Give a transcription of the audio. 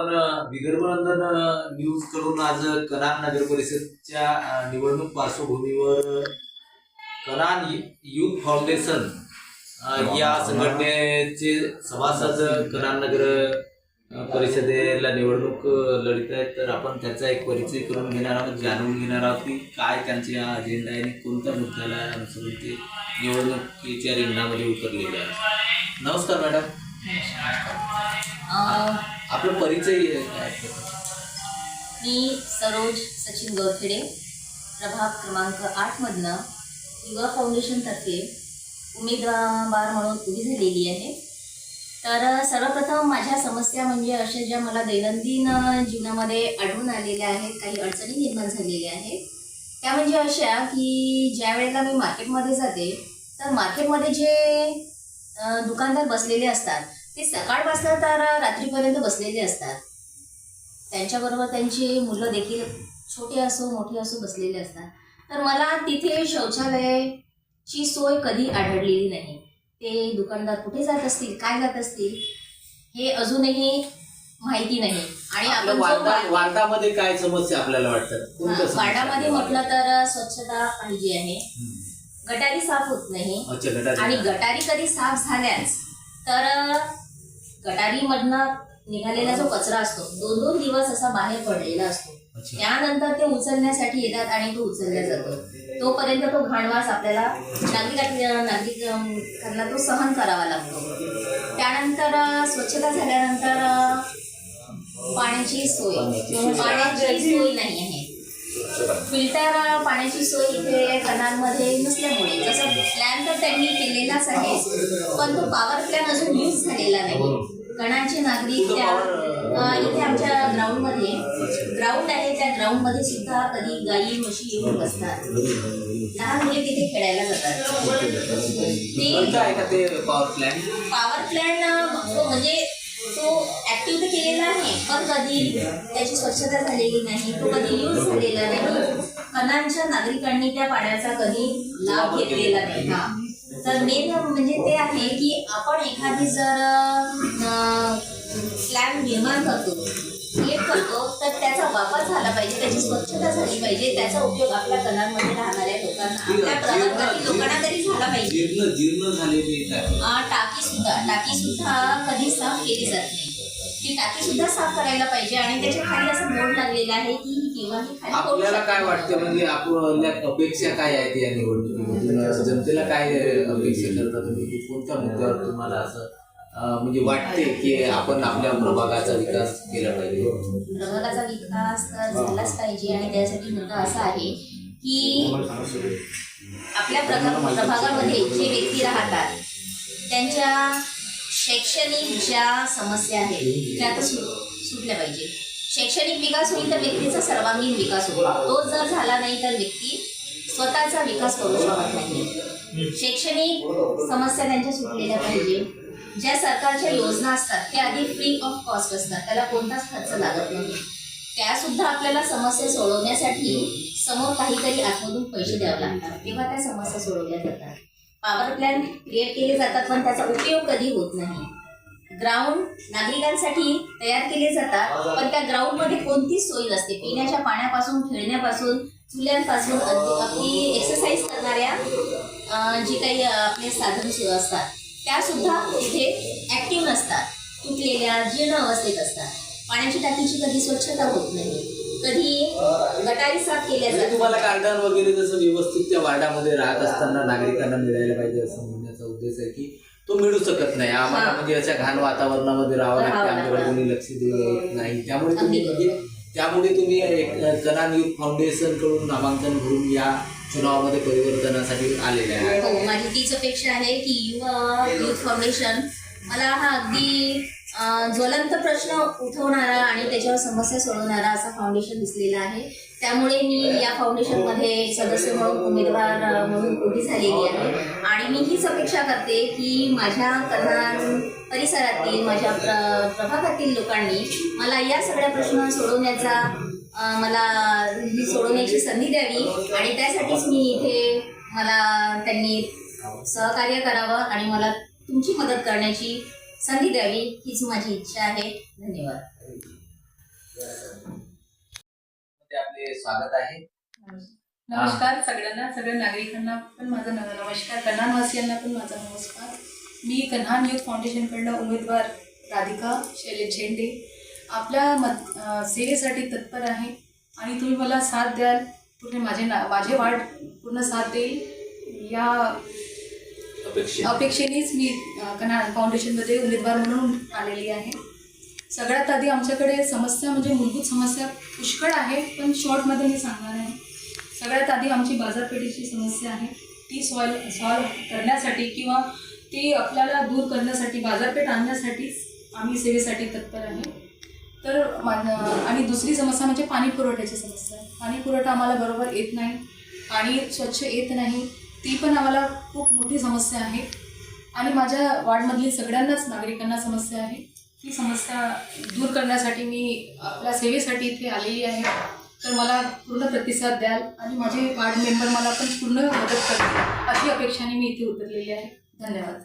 विदर्भनंदन न्यूजकडून आज कराड नगर परिषदच्या निवडणूक पार्श्वभूमीवर कराड युथ फाउंडेशन या संघटनेचे सभासद कराड नगर परिषदेला निवडणूक लढीत आहेत. तर आपण त्याचा एक परिचय करून घेणार आहोत जाणून घेणार आहोत की काय त्यांचे हा अजेंडा आहे आणि कोणत्या मुद्द्याला अनुसरून ते निवडणुकीच्या रिंगणामध्ये उतरलेले आहेत नमस्कार मॅडम. आपला परिचय मी सरोज सचिन गोरखेडे प्रभाग क्रमांक आठमधनं युवा फाउंडेशनतर्फे उमेदवार म्हणून उभी झालेली आहे. तर सर्वप्रथम माझ्या समस्या म्हणजे अशा ज्या मला दैनंदिन जीवनामध्ये आढळून आलेल्या आहेत काही अडचणी निर्माण झालेल्या आहेत. त्या म्हणजे अशा की ज्या वेळेला मी मार्केटमध्ये जाते तर मार्केटमध्ये जे दुकानदार बसलेले असतात. ते सकाळपासून तर रात्रीपर्यंत बसलेले असतात. त्यांच्याबरोबर त्यांची मुलं देखील छोटे असो मोठे असो बसलेले असतात. तर मला तिथे शौचालयाची सोय कधी आढळलेली नाही. ते दुकानदार कुठे जात असतील काय जात असतील हे अजूनही माहिती नाही. आणि आपण वार्डामध्ये काय समस्या आपल्याला वाटतात? वार्डामध्ये म्हटलं तर स्वच्छता पाहिजे आहे. गटारी साफ होत नाही. अच्छा गटारी आणि गटारी कधी साफ झाल्याच तर गटारीमधनं निघालेला जो कचरा असतो दोन दोन दिवस असा बाहेर पडलेला असतो. त्यानंतर ते उचलण्यासाठी येतात आणि तो उचलला जातो. तोपर्यंत तो घाणवास आपल्याला नागरिकां नागरिकांना तो सहन करावा लागतो. त्यानंतर स्वच्छता झाल्यानंतर पाण्याची सोय. पाण्याची सोय. नाही फिल्टर पाण्याची सोय इथे कणांमध्ये नसल्यामुळे जसं प्लॅन तर त्यांनी केलेलाच आहे पण तो पॉवर प्लॅन अजून यूज झालेला नाही. कणांचे नागरिक त्या इथे आमच्या ग्राउंडमध्ये ग्राउंड आहे त्या ग्राउंडमध्ये सुद्धा कधी गायी म्हशी येऊन बसतात. लहान मुले तिथे खेळायला जातात. ते पॉवर प्लॅन पॉवर प्लॅन म्हणजे ऍक्टिव्ह केलेला आहे. पण कधी त्याची स्वच्छता झालेली नाही तो कधी यूज झालेला नाही. कणांच्या नागरिकांनी त्या पाण्याचा कधी लाभ घेतलेला नाही हा तर मेन म्हणजे ते आहे की आपण एखादी जर प्लॅन निर्माण करतो क्रिएट करतो तर त्याचा वापर झाला पाहिजे त्याची स्वच्छता झाली पाहिजे त्याचा उपयोग आपल्या कणांमध्ये राहणाऱ्या लोकांना आपल्या लोकांना तरी झाला पाहिजे. टाकी सुद्धा टाकी सुद्धा कधी साफ केली जात नाही. ती टाकी सुद्धा साफ करायला पाहिजे आणि त्याच्याखाली असं बोर्ड लागलेला आहे की ही ही खाली पडू आपल्याला शकते. काय वाटतं? म्हणजे आपल्या अपेक्षा काय आहेत या निवडणुकीमधून? जनतेला काय अपेक्षा करता तुम्ही? की कोणत्या मुद्द्यावर तुम्हाला असं अं, म्हणजे वाटते की आपण आपल्या प्रभागाचा विकास केला पाहिजे? प्रभागाचा विकास तर झालाच पाहिजे आणि त्यासाठी मुद्दा असा आहे की आपल्या प्रगा- प्रभागामध्ये जे व्यक्ती राहतात त्यांच्या शैक्षणिक ज्या समस्या आहेत त्या तर सुट सुटल्या पाहिजे. शैक्षणिक विकास होईल तर व्यक्तीचा सर्वांगीण विकास होईल. तो जर झाला नाही तर व्यक्ती स्वतःचा विकास करू शकत नाही. शैक्षणिक समस्या त्यांच्या सुटलेल्या पाहिजे. ज्या सरकारच्या योजना असतात त्या आधी फ्री ऑफ कॉस्ट असतात. त्याला कोणताच खर्च लागत नाही. त्या सुद्धा आपल्याला समस्या सोडवण्यासाठी समोर काहीतरी आतमधून पैसे द्यावे लागतात. तेव्हा त्या समस्या सोडवल्या जातात. पॉवर प्लॅन क्रिएट केले जातात पण त्याचा उपयोग कधी होत नाही. ग्राउंड नागरिकांसाठी तयार केले जातात पण त्या ग्राउंडमध्ये कोणतीच सोय नसते. पिण्याच्या पाण्यापासून खेळण्यापासून चुल्यांपासून अगदी आपली एक्सरसाइज करणाऱ्या जी काही आपले साधन सुरू असतात त्या सुद्धा तिथे ऍक्टिव्ह नसतात. तुटलेल्या जीर्ण अवस्थेत असतात. पाण्याची टाकीची कधी स्वच्छता होत नाही. कधी गटारी साफ केल्या म्हणजे जातात तुम्हाला कागदान वगैरे जसं व्यवस्थित त्या वार्डामध्ये राहत असताना नागरिकांना मिळायला पाहिजे असं म्हणण्याचा उद्देश आहे की तो मिळू शकत नाही. आम्हाला हा. म्हणजे अशा घाण वातावरणामध्ये राहावं लागते. राहावं आमच्याकडे लागतं. कोणी लक्ष देत नाही. त्यामुळे तुम्ही अगदी. म्हणजे त्यामुळे तुम्ही एक कनान युथ फाउंडेशनकडून नामांकन करून या चुनावामध्ये परिवर्तनासाठी आलेले आहे हो माझी तीच अपेक्षा आहे की युवा युथ फाउंडेशन मला हा अगदी ज्वलंत प्रश्न उठवणारा आणि त्याच्यावर समस्या सोडवणारा असा फाउंडेशन दिसलेला आहे. त्यामुळे मी या फाउंडेशनमध्ये सदस्य म्हणून उमेदवार म्हणून उभी झालेली आहे. आणि मी हीच अपेक्षा करते की माझ्या कधान परिसरातील माझ्या प्र प्रभागातील लोकांनी मला या सगळ्या प्रश्न सोडवण्याचा मला ही सोडवण्याची संधी द्यावी. आणि त्यासाठीच मी इथे मला त्यांनी सहकार्य करावं आणि मला तुमची मदत करण्याची संधी द्यावी हीच माझी इच्छा आहे. धन्यवाद. आपले स्वागत आहे. नमस्कार सगळ्यांना सगळ्या नागरिकांना पण माझा नव- नमस्कार. कन्हानवासियांना पण माझा नमस्कार. मी कन्हान युथ फाउंडेशनकडनं उमेदवार राधिका शैलेश झेंडे. आपल्या मत सेवेसाठी तत्पर आहे आणि तुम्ही मला साथ द्याल. पूर्ण माझे ना माझे वाढ पूर्ण साथ देईल. या अपेक्षेनेच मी कनाड फाउंडेशनमध्ये उमेदवार म्हणून आलेली आहे. सगळ्यात आधी आमच्याकडे समस्या म्हणजे मूलभूत समस्या पुष्कळ आहे पण शॉर्टमध्ये मी सांगणार आहे. सगळ्यात आधी आमची बाजारपेठेची समस्या आहे. ती सॉल्व सॉल्व करण्यासाठी किंवा ती आपल्याला दूर करण्यासाठी बाजारपेठ आणण्यासाठीच आम्ही सेवेसाठी तत्पर आहे. तर आणि दुसरी समस्या म्हणजे पाणी पुरवठ्याची समस्या. पाणी पुरवठा आम्हाला बरोबर येत नाही. पाणी स्वच्छ येत नाही. ती पण आम्हाला खूप मोठी समस्या आहे. आणि माझ्या वार्डमधली सगळ्यांनाच नागरिकांना समस्या आहे. ती समस्या दूर करण्यासाठी मी आपल्या सेवेसाठी इथे आलेली आहे. तर मला पूर्ण प्रतिसाद द्याल आणि माझे वार्ड मेंबर मला पण पूर्ण मदत करतील अशी अपेक्षाने मी इथे उतरलेली आहे. धन्यवाद.